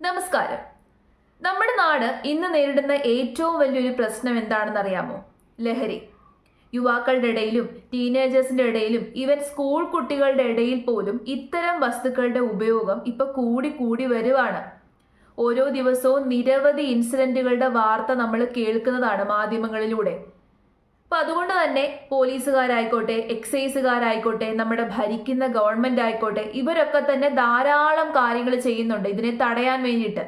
നമസ്കാരം. നമ്മുടെ നാട് ഇന്ന് നേരിടുന്ന ഏറ്റവും വലിയൊരു പ്രശ്നം എന്താണെന്ന് അറിയാമോ? ലഹരി. യുവാക്കളുടെ ഇടയിലും ടീനേജേഴ്സിന്റെ ഇടയിലും ഇവൻ സ്കൂൾ കുട്ടികളുടെ ഇടയിൽ പോലും ഇത്തരം വസ്തുക്കളുടെ ഉപയോഗം ഇപ്പൊ കൂടി കൂടി വരുവാണ്. ഓരോ ദിവസവും നിരവധി ഇൻസിഡന്റുകളുടെ വാർത്ത നമ്മൾ കേൾക്കുന്നതാണ് മാധ്യമങ്ങളിലൂടെ. അപ്പൊ അതുകൊണ്ട് തന്നെ പോലീസുകാരായിക്കോട്ടെ എക്സൈസുകാരായിക്കോട്ടെ നമ്മുടെ ഭരിക്കുന്ന ഗവൺമെന്റ് ആയിക്കോട്ടെ ഇവരൊക്കെ തന്നെ ധാരാളം കാര്യങ്ങൾ ചെയ്യുന്നുണ്ട് ഇതിനെ തടയാൻ വേണ്ടിയിട്ട്.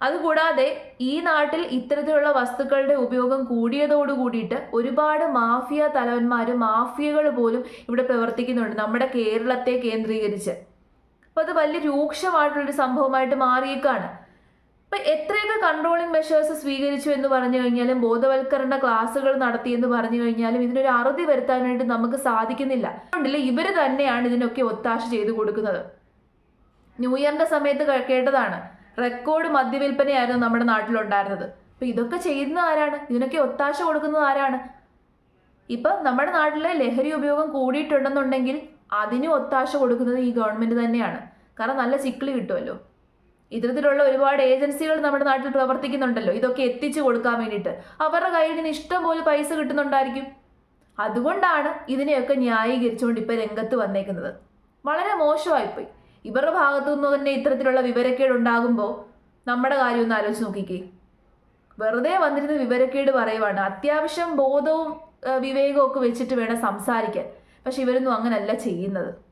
അതുകൂടാതെ ഈ നാട്ടിൽ ഇത്തരത്തിലുള്ള വസ്തുക്കളുടെ ഉപയോഗം കൂടിയതോട് കൂടിയിട്ട് ഒരുപാട് മാഫിയ തലവന്മാരും മാഫിയകൾ പോലും ഇവിടെ പ്രവർത്തിക്കുന്നുണ്ട് നമ്മുടെ കേരളത്തെ കേന്ദ്രീകരിച്ച്. അപ്പോൾ അത് വലിയ രൂക്ഷമായിട്ടുള്ളൊരു സംഭവമായിട്ട് മാറിയേക്കാണ്. ഇപ്പൊ എത്രയൊക്കെ കൺട്രോളിംഗ് മെഷേഴ്സ് സ്വീകരിച്ചു എന്ന് പറഞ്ഞു കഴിഞ്ഞാലും ബോധവൽക്കരണ ക്ലാസ്സുകൾ നടത്തി എന്ന് പറഞ്ഞു കഴിഞ്ഞാലും ഇതിനൊരു അറുതി വരുത്താനായിട്ട് നമുക്ക് സാധിക്കുന്നില്ല. അതുകൊണ്ടില്ല ഇവർ തന്നെയാണ് ഇതിനൊക്കെ ഒത്താശ ചെയ്തു കൊടുക്കുന്നത്. ന്യൂ ഇയറിന്റെ സമയത്ത് കേട്ടതാണ് റെക്കോർഡ് മദ്യവിൽപ്പനയായിരുന്നു നമ്മുടെ നാട്ടിലുണ്ടായിരുന്നത്. അപ്പം ഇതൊക്കെ ചെയ്യുന്ന ആരാണ്? ഇതിനൊക്കെ ഒത്താശ കൊടുക്കുന്നത് ആരാണ്? ഇപ്പൊ നമ്മുടെ നാട്ടിലെ ലഹരി ഉപയോഗം കൂടിയിട്ടുണ്ടെന്നുണ്ടെങ്കിൽ അതിനും ഒത്താശ കൊടുക്കുന്നത് ഈ ഗവൺമെന്റ് തന്നെയാണ്. കാരണം നല്ല ചിക്കിളി കിട്ടുമല്ലോ. ഇത്തരത്തിലുള്ള ഒരുപാട് ഏജൻസികൾ നമ്മുടെ നാട്ടിൽ പ്രവർത്തിക്കുന്നുണ്ടല്ലോ. ഇതൊക്കെ എത്തിച്ചു കൊടുക്കാൻ വേണ്ടിയിട്ട്. അവരുടെ കയ്യിൽ നിന്ന് ഇഷ്ടം പോലെ പൈസ കിട്ടുന്നുണ്ടായിരിക്കും. അതുകൊണ്ടാണ് ഇതിനെയൊക്കെ ന്യായീകരിച്ചുകൊണ്ട് ഇപ്പോൾ രംഗത്ത് വന്നേക്കുന്നത്. വളരെ മോശമായിപ്പോയി. ഇവരുടെ ഭാഗത്തു നിന്ന് തന്നെ ഇത്തരത്തിലുള്ള വിവരക്കേട് ഉണ്ടാകുമ്പോൾ നമ്മുടെ കാര്യം ഒന്ന് ആലോചിച്ച് നോക്കിക്കേ. വെറുതെ വന്നിരുന്ന വിവരക്കേട് പറയുവാണ്. അത്യാവശ്യം ബോധവും വിവേകവും ഒക്കെ വെച്ചിട്ട് വേണം സംസാരിക്കാൻ. പക്ഷെ ഇവരൊന്നും അങ്ങനല്ല ചെയ്യുന്നത്.